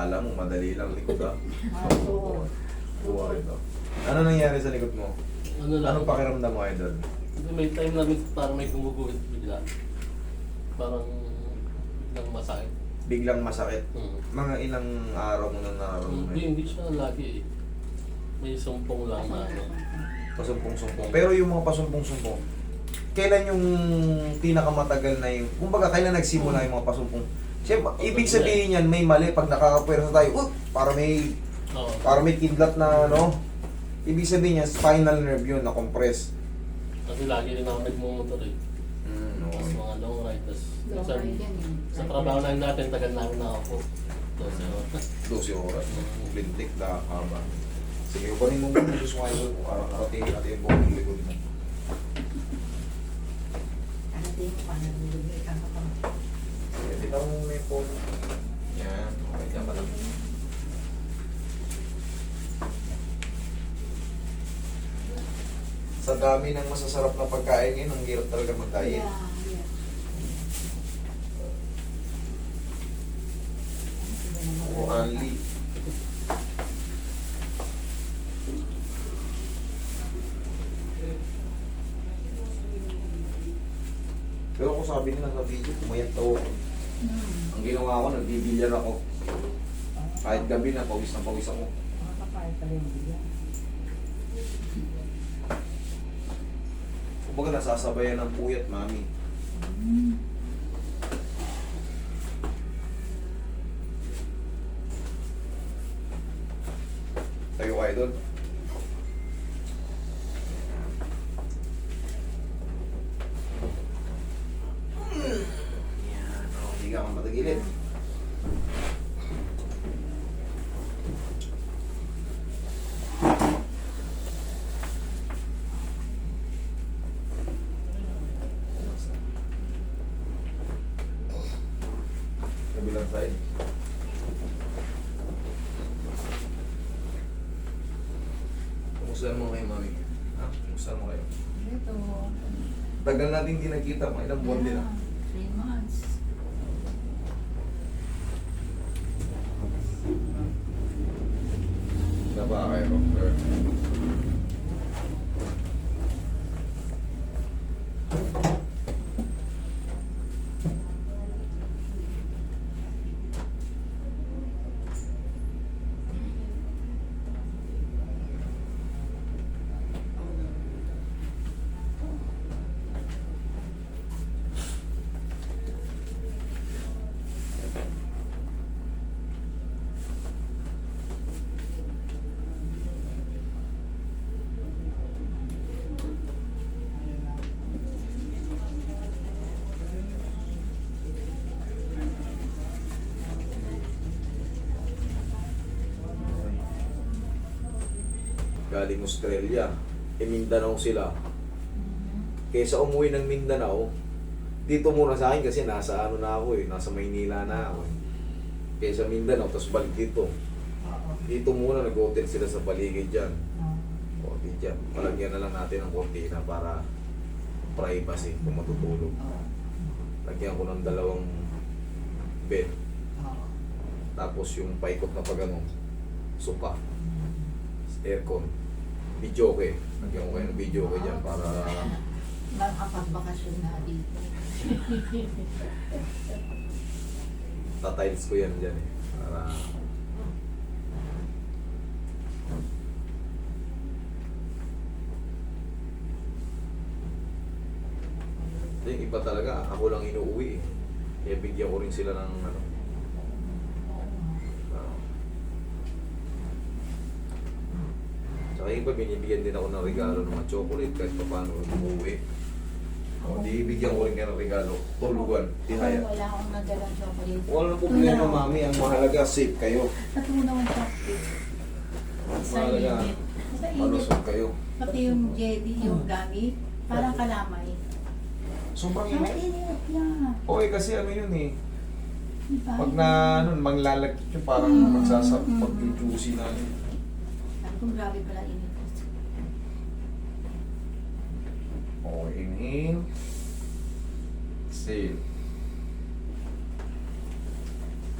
Akala mo, madali lang likod. Ah, oo. Buwa ito. Ano nangyari sa likod mo? Ano lang, Anong pakiramdam mo, idol? may time na parang may gumuguhit bigla. Parang biglang masakit. Biglang masakit. Hmm. Mga ilang araw mo na nararamdaman. Hindi, hindi siya lagi eh. May sumpong lang na ano. Pasumpong-sumpong. Pero yung mga pasumpong-sumpong, kailan yung pinakamatagal na yung, kumbaga kailan nagsimula yung mga pasumpong? Siyempre, ibig sabihin yan, may mali pag nakakapwersa tayo, uh, para may, Oo. para may kidlat na ano, ibig sabihin yan, spinal nerve yun, na compress. Kasi lagi din ako nagmumotor eh. Mm, Tapos mga long ride. Tapos Long minsan, ride yan eh. sa trabaho lang natin, tagal na na ako. Tapos uh, 12 oras, lintik na haba. Sige, kunin mo muna gusto ko ngayon para karatingin natin yung buong likod mo. Ano din mo pa, nabulog ka pa. Muna yung phone. Yan, okay ka ba lang? Sa dami ng masasarap na pagkain ngayon, ang hirap talaga mag-diet. Yeah, yeah. O only. Pero kung sabi nila sa video, pumayat daw ako. Hmm. Ang ginawa ko, nagbibilyar ako. Kahit gabi na, pawis na pawis ako. Makakapayat pa rin yan. Kumbaga nasasabayan ng puyat, mami. Hmm. Tayo kayo doon. Side. Kumusta mo kayo, mami? Ha? Kumusta mo kayo? Ito. Tagal natin hindi nagkita, mga ilang buwan din ah. Three months. Naba kayo, doctor. Galing Australia. E Mindanao sila. Kaysa umuwi ng Mindanao, dito muna sa akin kasi nasa ano na ako eh, nasa Maynila na ako eh. Kaysa Mindanao, tapos balik dito. Dito muna nag-hotel sila sa paligid dyan. Oo. O, di dyan. Palagyan na lang natin ng kortina para privacy kung matutulog. Oo. Lagyan ko ng dalawang bed. Oo. Tapos yung paikot na pagano, sopa, aircon, video okay. Lagyan ko kayo ng video okay dyan para Makapagbakasyon na dito. tatiles ko yan dyan eh. Para yung iba talaga, ako lang inuuwi eh. Kaya bigyan ko rin sila ng ano. ah. Yung iba, binibigyan din ako ng regalo ng mga chocolate kahit pa paano umuwi. O, di bigyan ko rin kayo ng regalo. Tulugan, tihaya. Wala akong nadalang chocolate. Walang problema, mami. Ang mahalaga, safe kayo. Natunaw ang chocolate. Sa Mahalaga, init. Sa init. malusog kayo. Pati yung jelly, yung gummy, parang kalamay. Sobrang Sa init. init yan. Okay, kasi ano yun eh. Diba? Pag na, ano, manglalagkit yung parang Mm, magsasap, pag yung juicy na yun. Ko, grabe pala init. Okay, inhale. Exhale.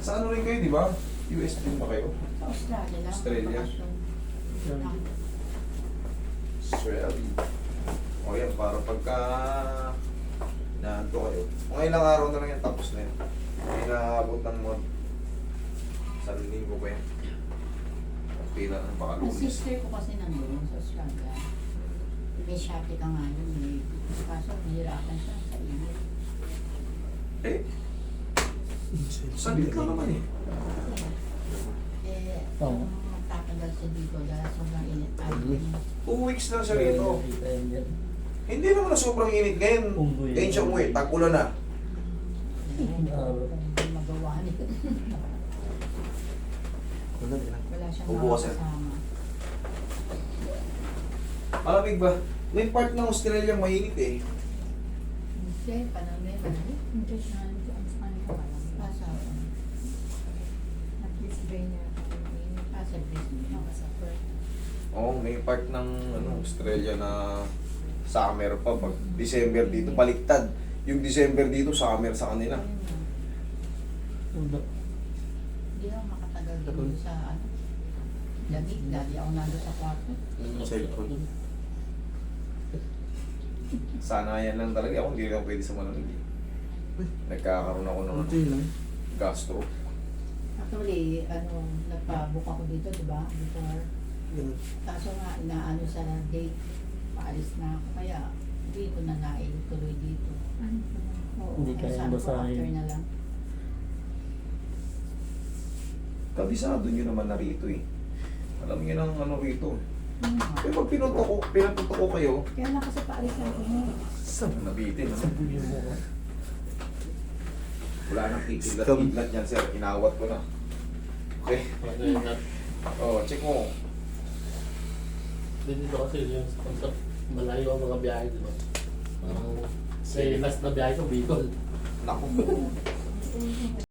Sa ano rin kayo, di ba? US din ba kayo? Sa Australia lang. Australia. Swelly. O yan, para pagka naanto kayo. Mga ilang araw na lang yan, tapos na yan. May naabot ng mga sa linggo pa yan. Ang pila ng baka Ang lunes. sister ko kasi nandun sa Australia. May shati ka nga yun. May, kaso nahirapan siya sa init. Eh, saglit lang naman eh. Eh, Oo. oh. magtatagal siya dito dahil sobrang init. Ay, Two weeks lang siya rito. Hindi naman na sobrang init. Ngayon, Umuwi. ngayon siya umuwi. Tag-ulan na. hindi magawa niya. Wala Bubukas yan. makakasama. Malamig ba? May part ng Australia mainit eh. Hindi, panahon na yun. Hindi siya, ang sa kanya parang Pasa, nag-display niya kami. pasa business. Nakasuffer. Oo, may part ng ano, Australia na summer pa. Pag December dito, baliktad. Yung December dito, summer sa kanila. Hindi ako makatagal dito sa ano. Lamig, lagi ako nando sa kwarto. Cellphone. Sana yan lang talaga. Ako hindi lang pwede sa malamig. eh. Nagkakaroon ako ng ano, lang. gastro. Actually, ano, nagpa-book ako dito, di ba? Before. Kaso nga, inaano sa date, paalis na ako. Kaya, hindi ko na naituloy dito. Ano? Oo, Hindi kaya kaya sabi ko, basahin. after na lang. Kabisado nyo naman na rito eh. Alam niyo ng ano rito. Nga. Pero pag pinunto ko, pinapunto ko kayo, Kaya lang kasi paalis na ako mo. Sab nabitin. Ano? sabi mo ko. Wala nang kikidlat-kidlat yan, sir. Inawat ko na. Okay. Pag Oh, check mo. dito kasi yung sa malayo ang mga biyahe, di ba? Parang, say, last na biyahe ko, Bicol. Naku.